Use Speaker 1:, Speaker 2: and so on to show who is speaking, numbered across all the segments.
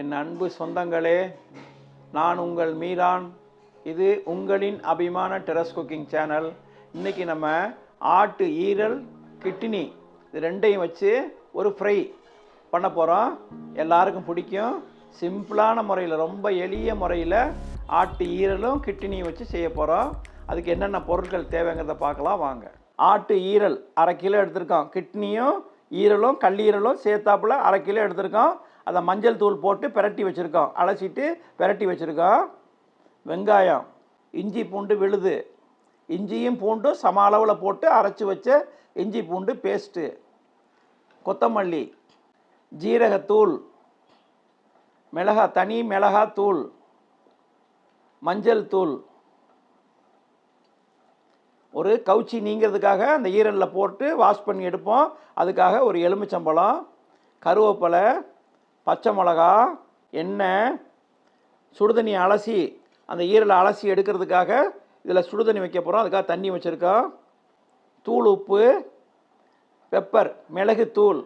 Speaker 1: என் அன்பு சொந்தங்களே நான் உங்கள் மீரான். இது உங்களின் அபிமான டெரஸ் குக்கிங் சேனல் இன்றைக்கி நம்ம ஆட்டு ஈரல் கிட்னி இது ரெண்டையும் வச்சு ஒரு ஃப்ரை பண்ண போகிறோம் எல்லாருக்கும் பிடிக்கும். சிம்பிளான முறையில் ரொம்ப எளிய முறையில் ஆட்டு ஈரலும் கிட்னியும் வச்சு செய்ய போகிறோம் அதுக்கு என்னென்ன பொருட்கள் தேவைங்கிறத பார்க்கலாம் வாங்க. ஆட்டு ஈரல் அரை கிலோ எடுத்திருக்கோம். கிட்னியும் ஈரலும் கல்லீரலும் சேர்த்தாப்புல அரை கிலோ எடுத்திருக்கோம். அதை மஞ்சள் தூள் போட்டு பெரட்டி வச்சுருக்கோம். அலசிட்டு பிரட்டி வச்சுருக்கோம். வெங்காயம் இஞ்சி பூண்டு விழுது. இஞ்சியும் பூண்டும் சம அளவில் போட்டு அரைச்சி வச்ச இஞ்சி பூண்டு பேஸ்ட்டு கொத்தமல்லி ஜீரகத்தூள் மிளகா தனி மிளகாத்தூள் மஞ்சள் தூள். ஒரு கவுச்சி நீங்கிறதுக்காக அந்த ஈரலில் போட்டு வாஷ் பண்ணி எடுப்போம். அதுக்காக ஒரு எலுமிச்சம்பழம் கருவேப்பிலை பச்சை மிளகா எண்ணெய் சுடுதண்ணி அலசி அந்த ஈரலை அலசி எடுக்கிறதுக்காக இதில் சுடுதண்ணி வைக்க போகிறோம். அதுக்காக தண்ணி வச்சுருக்கோம். தூள் உப்பு பெப்பர் மிளகு தூள்.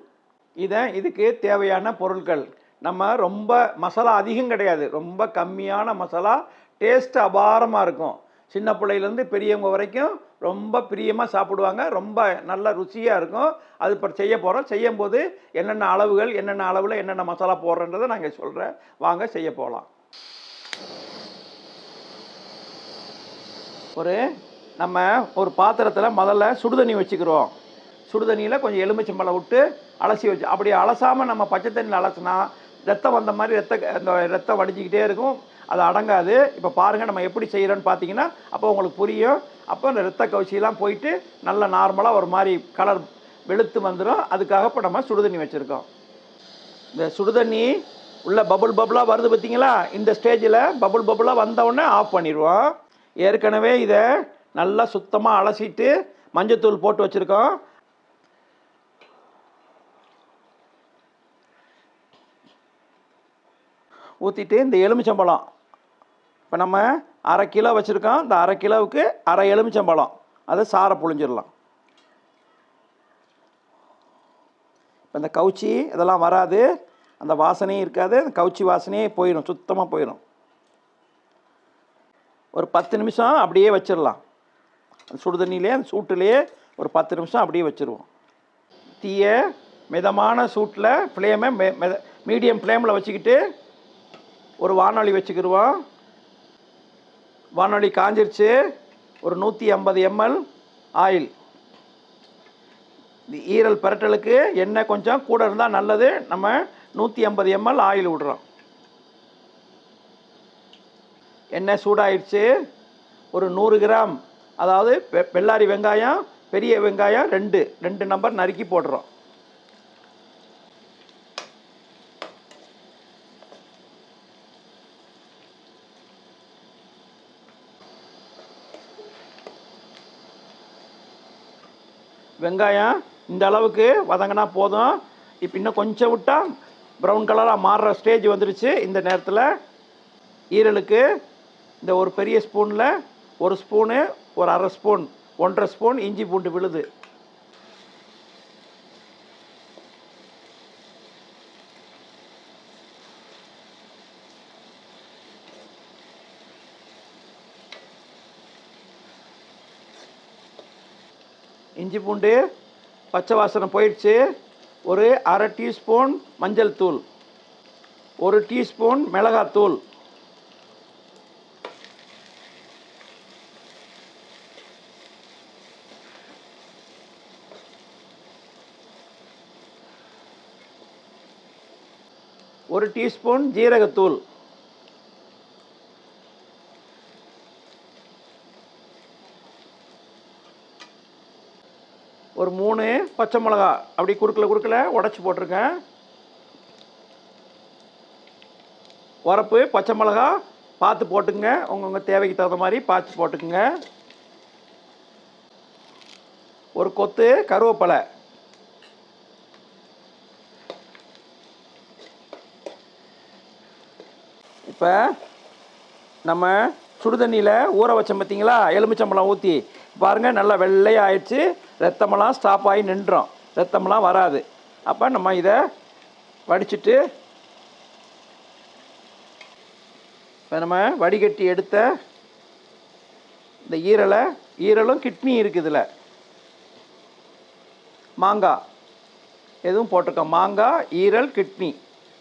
Speaker 1: இதை இதுக்கு தேவையான பொருட்கள். நம்ம ரொம்ப மசாலா அதிகம் கிடையாது. ரொம்ப கம்மியான மசாலா டேஸ்ட் அபாரமாக இருக்கும். சின்ன பிள்ளையிலேருந்து பெரியவங்க வரைக்கும் ரொம்ப பிரியமாக சாப்பிடுவாங்க. ரொம்ப நல்ல ருசியாக இருக்கும். அது இப்போ செய்ய போகிறோம் செய்யும் போது என்னென்ன அளவுகள் என்னென்ன அளவில் என்னென்ன மசாலா போடுறன்றதை நாங்கள் சொல்கிறேன் வாங்க செய்ய போகலாம் ஒரு நம்ம ஒரு பாத்திரத்தில் முதல்ல சுடுதண்ணி வச்சுக்கிறோம். சுடுதண்ணியில் கொஞ்சம் எலுமிச்சம்பழம் விட்டு அலசி வச்சு அப்படி அலசாமல் நம்ம பச்சை தண்ணியில் அலசினா ரத்தம் வந்த மாதிரி ரத்த அந்த ரத்தம் வடிஞ்சிக்கிட்டே இருக்கும். அது அடங்காது. இப்போ பாருங்கள் நம்ம எப்படி செய்கிறோன்னு பார்த்தீங்கன்னா அப்போ உங்களுக்கு புரியும். அப்போ அந்த ரத்த கவுச்சியெல்லாம் போயிட்டு நல்ல நார்மலாக ஒரு மாதிரி கலர் வெளுத்து வந்துடும் அதுக்காக இப்போ நம்ம சுடுதண்ணி வச்சுருக்கோம். இந்த சுடுதண்ணி உள்ள பபுள் பபுளாக வருது பார்த்தீங்களா இந்த ஸ்டேஜில் பபுள் பபுளாக வந்தவுடனே ஆஃப் பண்ணிடுவோம். ஏற்கனவே இதை நல்லா சுத்தமாக அலசிட்டு மஞ்சத்தூள் போட்டு வச்சுருக்கோம். ஊற்றிட்டு இந்த எலுமிச்சம்பழம் இப்போ நம்ம அரை கிலோ வச்சுருக்கோம். இந்த அரை கிலோவுக்கு அரை எலுமிச்சம்பழம். அதை சாரை புழிஞ்சிடலாம். இப்போ இந்த கவுச்சி இதெல்லாம் வராது. அந்த வாசனையும் இருக்காது. அந்த கவுச்சி வாசனையே போயிடும். சுத்தமாக போயிடும். ஒரு பத்து நிமிஷம் அப்படியே வச்சிடலாம். அந்த சுடு தண்ணியிலே அந்த சூட்டுலேயே ஒரு பத்து நிமிஷம் அப்படியே வச்சுருவோம். தீயை மிதமான சூட்டில் ஃப்ளேமை மெ மீடியம் ஃப்ளேமில் வச்சுக்கிட்டு ஒரு வானொலி வச்சுக்கிடுவோம். வானொலி காஞ்சிருச்சு. ஒரு நூற்றி ஐம்பது எம்எல் ஆயில். இந்த ஈரல் பரட்டலுக்கு எண்ணெய் கொஞ்சம் கூட இருந்தால் நல்லது. நம்ம நூற்றி ஐம்பது எம்எல் ஆயில் விடுறோம். எண்ணெய் சூடாயிடுச்சு ஒரு நூறு கிராம் அதாவது பெ- பெல்லாரி வெங்காயம் பெரிய வெங்காயம் ரெண்டு ரெண்டு நம்பர் நறுக்கி போடுறோம். வெங்காயம் இந்த அளவுக்கு வதங்கினா போதும். இப்போ இன்னும் கொஞ்சம் விட்டால் ப்ரௌன் கலராக மாறுற ஸ்டேஜ் வந்துடுச்சு இந்த நேரத்தில் ஈரலுக்கு இந்த ஒரு பெரிய ஸ்பூனில் ஒரு ஸ்பூனு ஒரு அரை ஸ்பூன் ஒன்றரை ஸ்பூன் இஞ்சி பூண்டு விழுது. இஞ்சி பூண்டு பச்சை வாசனை போயிடுச்சு. ஒரு அரை டீஸ்பூன் மஞ்சள் தூள். ஒரு டீஸ்பூன் மிளகாத்தூள் ஒரு டீஸ்பூன் ஜீரகத்தூள். ஒரு மூணு பச்சை மிளகா. அப்படி குறுக்கில் குறுக்கல உடச்சி போட்டிருக்கேன். உரப்பு பச்சை மிளகா பார்த்து போட்டுங்க உங்கவுங்க தேவைக்கு தகுந்த மாதிரி பார்த்து போட்டுக்குங்க. ஒரு கொத்து கருவேப்பிலை. இப்போ நம்ம சுடுதண்ணியில் ஊற வச்சோம் பார்த்தீங்களா எலுமிச்சம்பழம் ஊற்றி பாருங்கள் நல்லா வெள்ளையாகிடுச்சு ரத்தமெல்லாம் ஸ்டாப் ஆகி நின்றோம். ரத்தமெல்லாம் வராது. அப்போ நம்ம இதை வடிச்சிட்டு இப்போ நம்ம வடிகட்டி எடுத்த இந்த ஈரலை ஈரலும் கிட்னி இருக்குது இதில் மாங்காய் எதுவும் போட்டிருக்கோம். மாங்காய் ஈரல் கிட்னி.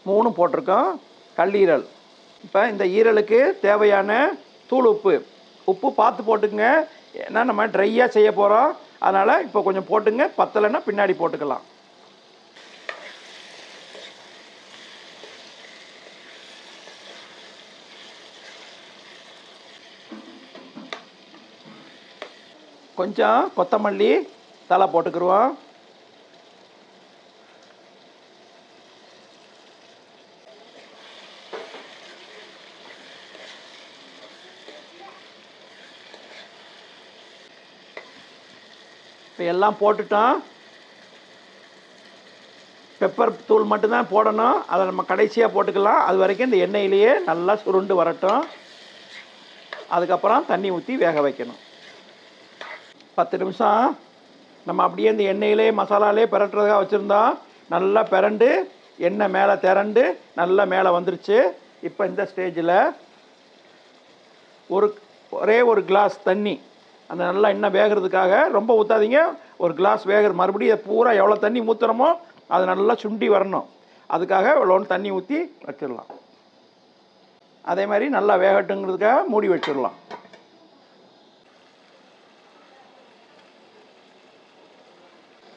Speaker 1: மூணும் போட்டிருக்கோம். கல்லீரல். இப்போ இந்த ஈரலுக்கு தேவையான தூள் உப்பு. உப்பு பார்த்து போட்டுக்கங்க. ஏன்னா நம்ம ட்ரையாக செய்ய போகிறோம் அதனால் இப்போ கொஞ்சம் போட்டுங்க. பத்தலைன்னா பின்னாடி போட்டுக்கலாம். கொஞ்சம் கொத்தமல்லி தலை போட்டுக்கிருவோம். இப்போ எல்லாம் போட்டுட்டோம். பெப்பர் தூள் மட்டும்தான் போடணும். அதை நம்ம கடைசியாக போட்டுக்கலாம். அது வரைக்கும் இந்த எண்ணெயிலேயே நல்லா சுருண்டு வரட்டும். அதுக்கப்புறம் தண்ணி ஊற்றி வேக வைக்கணும். பத்து நிமிஷம். நம்ம அப்படியே இந்த எண்ணெயிலே மசாலாலே பெரட்டுறதுக்காக வச்சுருந்தோம் நல்லா பிரண்டு எண்ணெய் மேலே திரண்டு நல்லா மேலே வந்துருச்சு. இப்போ இந்த ஸ்டேஜில் ஒரு ஒரே ஒரு கிளாஸ் தண்ணி அந்த நல்லா எண்ணெய் வேகிறதுக்காக ரொம்ப ஊற்றாதீங்க ஒரு கிளாஸ் வேகிற மறுபடியும் பூரா எவ்வளோ தண்ணி ஊற்றுறோமோ அது நல்லா சுண்டி வரணும். அதுக்காக இவ்வளோன்னு தண்ணி ஊற்றி வச்சிடலாம். அதே மாதிரி நல்லா வேகட்டுங்கிறதுக்காக மூடி வச்சிடலாம்.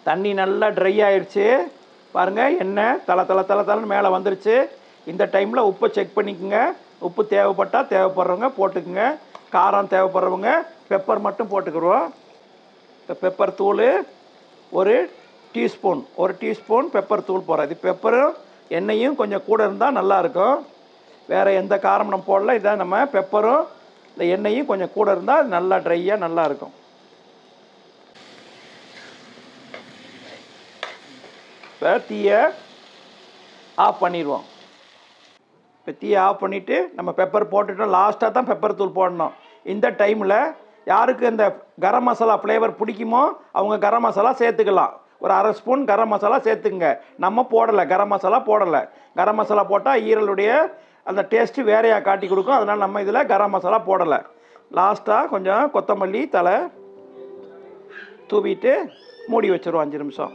Speaker 1: தண்ணி நல்லா ட்ரை ஆயிடுச்சு பாருங்கள் எண்ணெய் தலை தலை தலை தலைன்னு மேலே வந்துருச்சு. இந்த டைமில் உப்பை செக் பண்ணிக்கோங்க. உப்பு தேவைப்பட்டால் தேவைப்படுறவங்க போட்டுக்குங்க. காரம் தேவைப்படுறவங்க பெப்பர் மட்டும் போட்டுக்கிறோம் இந்த பெப்பர் தூள் ஒரு டீஸ்பூன் ஒரு டீஸ்பூன் பெப்பர் தூள் போடுறோம். இது பெப்பரும் எண்ணெயும் கொஞ்சம் கூட இருந்தால் நல்லாயிருக்கும் வேறு எந்த காரம் நம்ம போடல இதான் நம்ம பெப்பரும் இந்த எண்ணெயும் கொஞ்சம் கூட இருந்தால் அது நல்லா ட்ரையாக நல்லாயிருக்கும் இப்போ தீயை ஆஃப் பண்ணிடுவோம். இப்போ தீயை ஆஃப் பண்ணிவிட்டு நம்ம பெப்பர் போட்டுட்டோம். லாஸ்ட்டாக தான் பெப்பர் தூள் போடணும். இந்த டைமில் யாருக்கு இந்த கரம் மசாலா ஃப்ளேவர் பிடிக்குமோ அவங்க கரம் மசாலா சேர்த்துக்கலாம். ஒரு அரை ஸ்பூன் கரம் மசாலா சேர்த்துக்குங்க. நம்ம போடலை கரம் மசாலா போடலை. கரம் மசாலா போட்டால் ஈரலுடைய அந்த டேஸ்ட்டு வேறையாக காட்டி கொடுக்கும். அதனால் நம்ம இதில் கரம் மசாலா போடலை. லாஸ்ட்டாக கொஞ்சம் கொத்தமல்லி தலை தூவிட்டு மூடி வச்சிருவோம் அஞ்சு நிமிஷம்.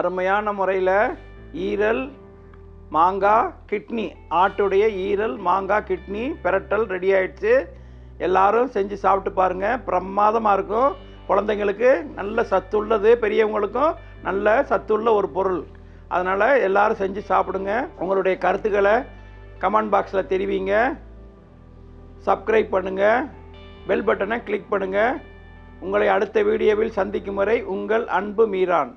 Speaker 1: அருமையான முறையில் ஈரல் மாங்காய் கிட்னி. ஆட்டுடைய ஈரல் மாங்காய் கிட்னி பிரட்டல் ரெடி ஆயிடுச்சு. எல்லாரும் செஞ்சு சாப்பிட்டு பாருங்கள் பிரமாதமாக இருக்கும். குழந்தைங்களுக்கு நல்ல சத்துள்ளது பெரியவங்களுக்கும் நல்ல சத்துள்ள ஒரு பொருள். அதனால் எல்லோரும் செஞ்சு சாப்பிடுங்க. உங்களுடைய கருத்துக்களை கமெண்ட் பாக்ஸில் தெரிவிங்க. சப்ஸ்கிரைப் பண்ணுங்கள் பெல் பட்டனை கிளிக் பண்ணுங்கள் உங்களை அடுத்த வீடியோவில் சந்திக்கும் வரை உங்கள் அன்பு மீரான்.